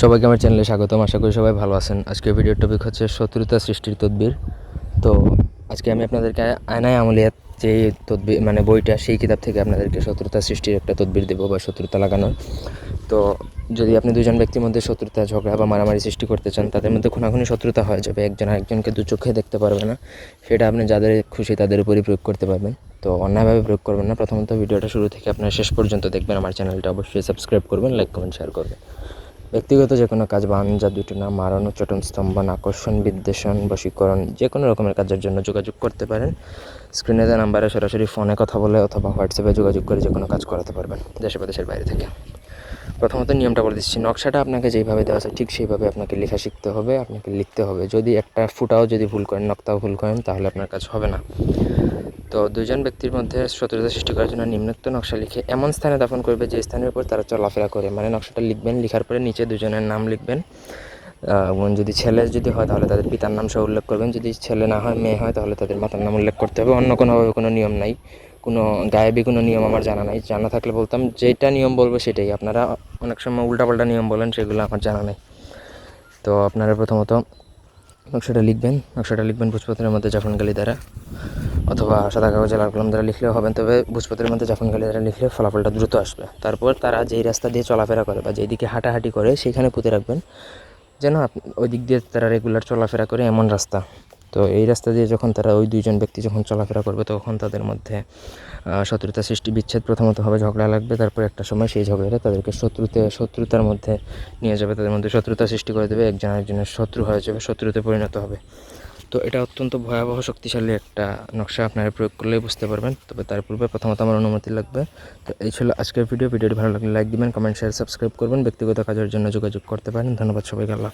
সবাইকে আমার চ্যানেলে স্বাগতম। আশা করি সবাই ভালো আছেন। আজকের ভিডিওর টপিক হচ্ছে শত্রুতা সৃষ্টির তদবির। তো আজকে আমি আপনাদেরকে আয়নায় আমলিয়াত যে তদবির মানে বইটা, সেই কিতাব থেকে আপনাদেরকে শত্রুতা সৃষ্টির একটা তদবির দেবো বা শত্রুতা লাগানোর। তো যদি আপনি দুজন ব্যক্তির মধ্যে শত্রুতা, ঝগড়া বা মারামারি সৃষ্টি করতে চান, তাদের মধ্যে খুনাখুনি শত্রুতা হয়ে যাবে। একজন আরেকজনকে দু চোখে দেখতে পারবে না। সেটা আপনি যাদের খুশি তাদের উপরই প্রয়োগ করতে পারবেন। তো অন্যায়ভাবে প্রয়োগ করবেন না। প্রথমত ভিডিওটা শুরু থেকে আপনারা শেষ পর্যন্ত দেখবেন। আমার চ্যানেলটা অবশ্যই সাবস্ক্রাইব করবেন লাইক কমেন্ট শেয়ার করবেন। ব্যক্তিগত যে কোনো কাজ বা আঞ্জা দুটো না মারণ, চটন স্তম্ভন আকর্ষণ, বিদ্বেষণ, বশীকরণ, যে কোনো রকমের কাজের জন্য যোগাযোগ করতে পারেন। স্ক্রিনে দেওয়া নাম্বারে সরাসরি ফোনে কথা বলে অথবা হোয়াটসঅ্যাপে যোগাযোগ করে যে কোনো কাজ করাতে পারবেন দেশে বা দেশের বাইরে থেকে। প্রথমত নিয়মটা বলে দিচ্ছি, নকশাটা আপনাকে যেইভাবে দেওয়া আছে ঠিক সেইভাবে আপনাকে লেখা শিখতে হবে, আপনাকে লিখতে হবে। যদি একটা ফুটাও যদি ভুল করেন, নক্তাও ভুল করেন, তাহলে আপনার কাজ হবে না। তো দুজন ব্যক্তির মধ্যে শত্রুতা সৃষ্টি করার জন্য নিম্নোক্ত নকশা লিখে এমন স্থানে দাফন করবে যে স্থানের উপর তারা চলাফেরা করে। মানে নকশাটা লিখবেন, লেখার পরে নিচে দুজনের নাম লিখবেন। এবং যদি ছেলে যদি হয় তাহলে তাদের পিতার নাম সহ উল্লেখ করবেন। যদি ছেলে না হয়, মেয়ে হয় তাহলে তাদের মাতার নাম উল্লেখ করতে হবে। অন্য কোনোভাবে কোনো নিয়ম নাই। কোনো গায়েবী কোনো নিয়ম আমার জানা নাই। জানা থাকলে বলতাম, যেটা নিয়ম বলব সেটাই। আপনারা অনেক সময় উল্টাপাল্টা নিয়ম বলেন, সেগুলো আমার জানা নেই। তো আপনারা প্রথমত নকশাটা লিখবেন। নকশাটা লিখবেন ভোজপত্রের মধ্যে জাফনগালি দ্বারা অথবা সাদা কাগজে লাল কলম দ্বারা লিখলেও হবেন তবে ভোজপত্রের মধ্যে জাফনগালি দ্বারা লিখলে ফলাফলটা দ্রুত আসবে। তারপর তারা যেই রাস্তা দিয়ে চলাফেরা করে বা যেই দিকে হাঁটাহাঁটি করে সেখানে পুঁতে রাখবেন। যেন ওই দিক দিয়ে তারা রেগুলার চলাফেরা করে এমন রাস্তা। তো এই রাস্তা দিয়ে যখন তারা ওই দুইজন ব্যক্তি যখন চলাফেরা করবে তখন তাদের মধ্যে শত্রুতা সৃষ্টি, বিচ্ছেদ প্রথমত হবে, ঝগড়া লাগবে। তারপর একটা সময় সেই ঝগড়াটা তাদেরকে শত্রুতে, শত্রুতার মধ্যে নিয়ে যাবে। তাদের মধ্যে শত্রুতা সৃষ্টি করে দেবে। একজন আরেকজনের শত্রু হয়ে যাবে, শত্রুতে পরিণত হবে। তো এটা অত্যন্ত ভয়াবহ শক্তিশালী একটা নকশা, আপনারা প্রয়োগ করলেই বুঝতে পারবেন। তবে তার পূর্বে প্রথমত আমার অনুমতি লাগবে। তো এই ছিল আজকের ভিডিও। ভিডিওটি ভালো লাগলে লাইক দিবেন, কমেন্ট শেয়ার সাবস্ক্রাইব করবেন। ব্যক্তিগত কাজের জন্য যোগাযোগ করতে পারেন। ধন্যবাদ সবাইকে, আল্লাহ।